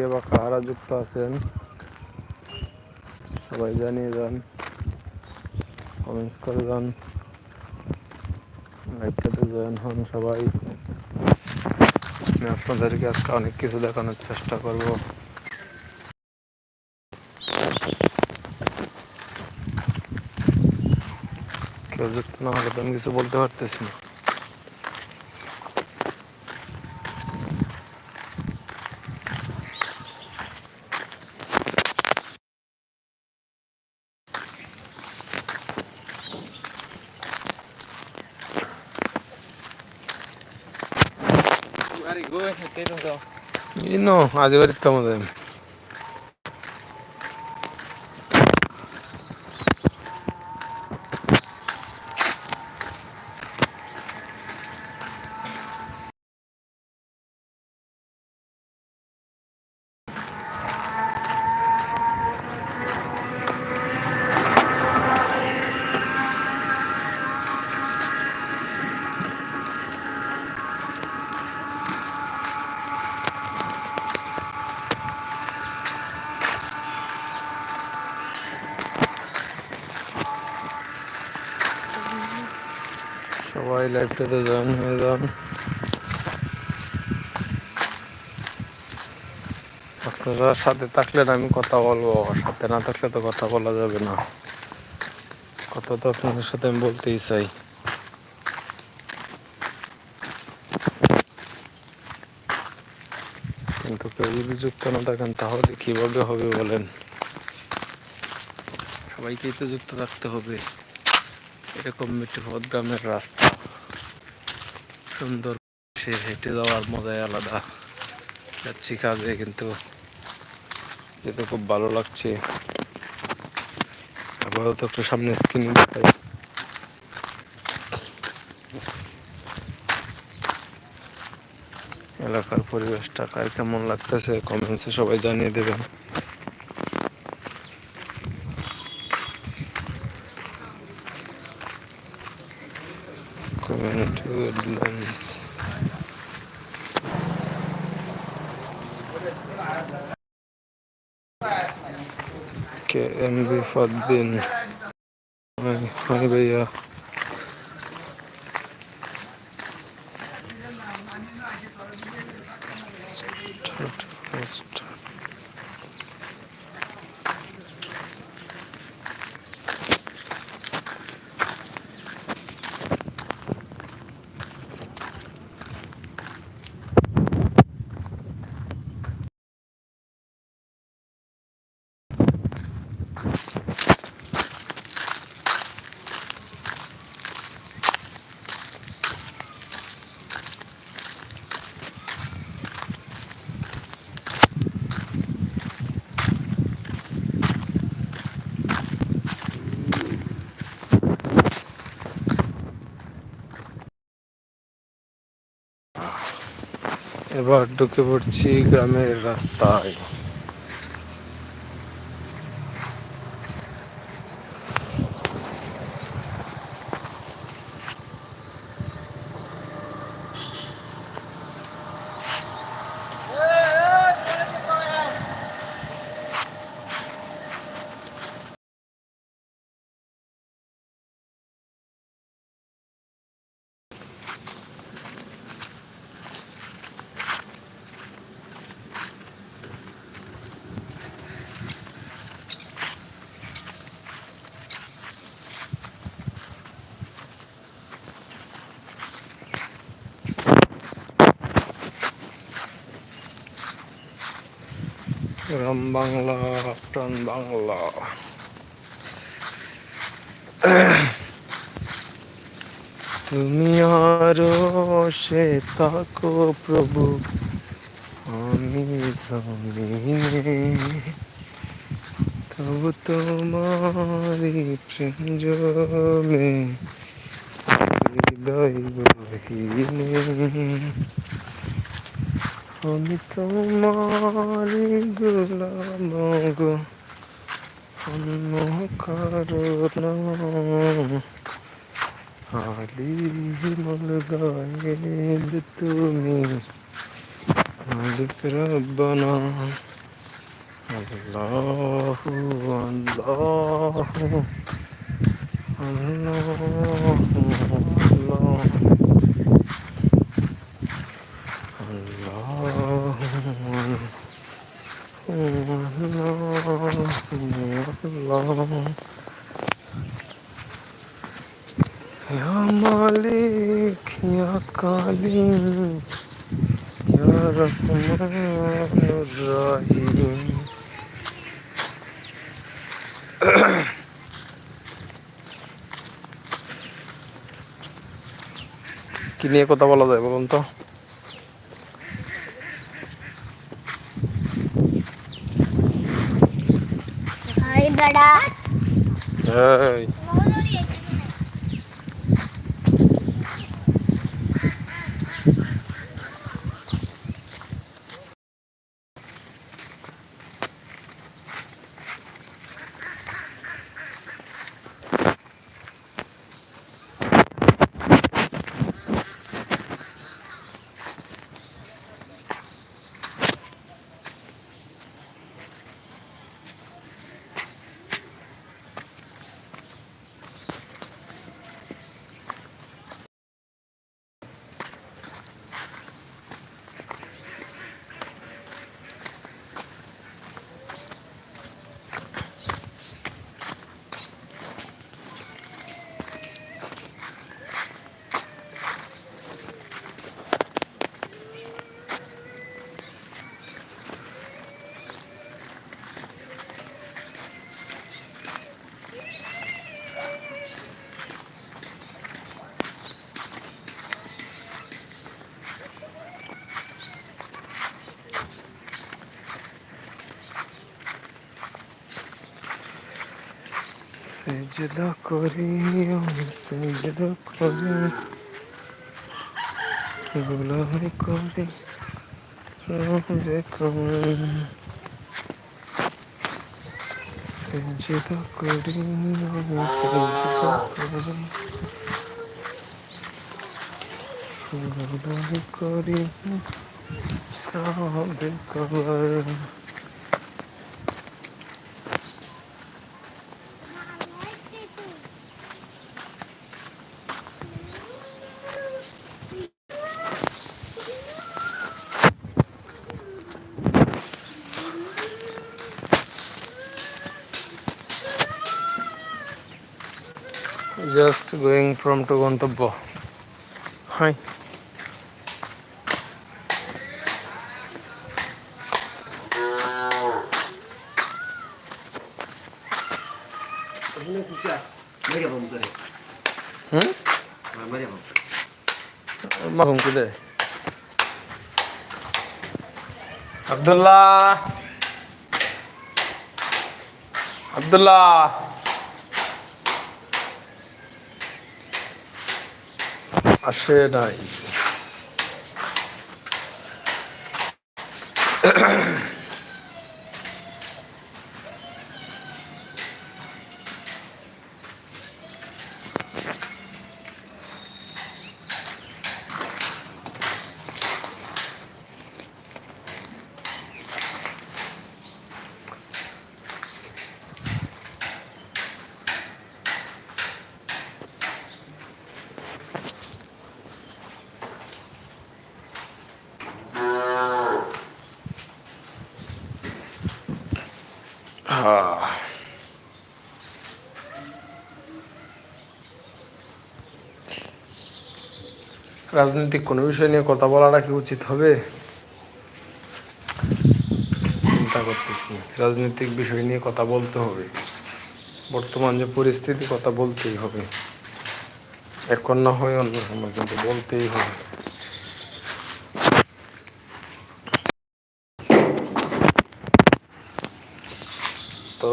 কে বা কাহারা যুক্ত আছেন, সবাই জানিয়ে যান কমেন্টস করে যান লাইভটাতে জয়েন হন সবাই। আমি আপনাদেরকে আজকে অনেক কিছু দেখানোর চেষ্টা করব। কেউ যুক্ত না হলে তো আমি কিছু বলতে পারতেছি না। You going? I don't know. সবাই লাইভটাতে জয়েন হয়ে যান। আপনারা সাথে থাকলে আমি কথা বলব, সাথে না থাকলে তো কথা বলা যাবে না। কথা তো আপনাদের সাথে আমি বলতেই চাই। কিন্তু কেউ যদি যুক্ত না থাকেন, তাহলে কীভাবে হবে বলেন? সবাইকেই তো যুক্ত থাকতে হবে। এরকম মিঠুপথ গ্রামের রাস্তা। সুন্দর সে হেঁটে যাওয়ার মজাই আলাদা। যাচ্ছি কাজে কিন্তু যেতে খুব ভালো লাগছে। আপাতত একটু সামনে স্ক্রিনে এলাকার পরিবেশটা কার কেমন লাগতেছে? কমেন্টসে সবাই জানিয়ে দেবেন। Community woodlands. KMB Fadbin. Hi, hi भैया Start, start. এবার ঢুকে পড়ছি গ্রামের রাস্তায়। গ্রাম বাংলা প্রাণ বাংলা তুমি আরও সে থাকো প্রভু, আমি জানিনে তবু তোমারি প্রেম জমে, হৃদয় গহীনে আমি তোমারি গোলাম গো অন্য কারণ হালি মল গায়ে তুমি মালিক রব্বানা আল্লাহু আল্লাহু আল্লাহু মালিক ইয়া কালিম কি নিয়ে কথা বলা যায় বলুন তো? Trời đất. Trời. সেজদা করি, আমি সেজদা করি। গোলাই করি? সেজদা করি। আমি সেজদা করি। গোলাই করি? বেকার জাস্ট গোয়িং ফ্রম টু গন্তব্য হাই Maria vamos আসে নাই। রাজনৈতিক কোনো বিষয় নিয়ে কথা বলাটা কি উচিত হবে? চিন্তা করতেছি। রাজনৈতিক বিষয় নিয়ে কথা বলতে হবে। বর্তমান যে পরিস্থিতি, কথা বলতেই হবে। এখন না হয় অন্য সময় কিন্তু বলতেই হবে। তো?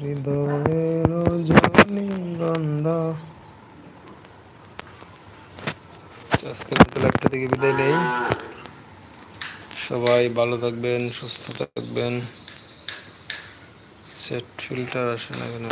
হৃদয়ের রজনী গন্ধা। আজকের মতো লাইভটা থেকে বিদায় নেই। সবাই ভালো থাকবেন সুস্থ থাকবেন। সেট ফিল্টার আসে না কেন